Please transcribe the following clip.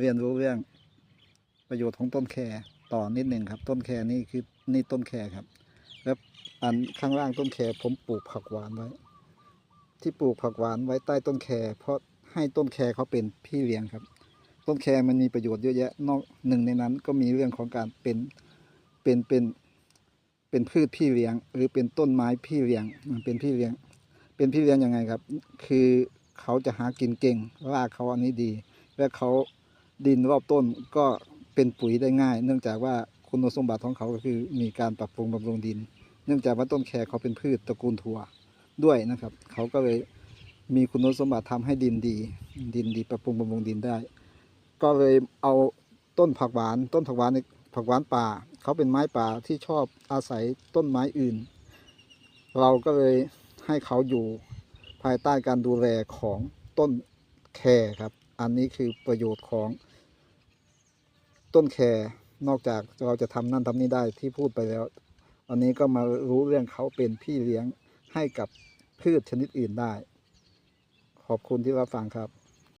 เรียนรู้เรื่องประโยชน์ของต้นแคต่อนิดหนึ่งครับ ต้นแคนี่คือนี่ต้นแคครับ แล้วอันข้างล่างต้นแคผมปลูกผักหวานไว้ ที่ปลูกผักหวานไว้ใต้ต้นแคเพราะให้ต้นแคเขาเป็นพี่เลี้ยงครับ ต้นแคมันมีประโยชน์เยอะแยะนอกหนึ่งในนั้นก็มีเรื่องของการเป็นเป็นเป็นเป็นพืชพี่เลี้ยง หรือเป็นต้นไม้พี่เลี้ยงมันเป็นพี่เลี้ยง เป็นพี่เลี้ยงยังไงครับ คือเขาจะหากินเก่งรากเขาอันนี้ดี และเขา ดินรอบต้นก็เป็นปุ๋ยได้ง่าย เนื่องจากว่าคุณสมบัติของเขาก็คือมีการปรับปรุงบำรุงดิน เนื่องจากว่าต้นแครเขาเป็นพืชตระกูลถั่วด้วยนะครับ เขาก็เลยมีคุณสมบัติทำให้ดินดี ดินดีปรับปรุงบำรุงดินได้ ก็เลยเอาต้นผักหวาน ต้นผักหวานในผักหวานป่า เขาเป็นไม้ป่าที่ชอบอาศัยต้นไม้อื่น เราก็เลยให้เขาอยู่ภายใต้การดูแลของต้นแครครับ อันนี้คือประโยชน์ของต้นแครนอกจากเราจะทำนั่นทำนี่ได้ที่พูดไปแล้ว อันนี้ก็มารู้เรื่องเขาเป็นพี่เลี้ยงให้กับพืชชนิดอื่นได้ ขอบคุณที่รับฟังครับ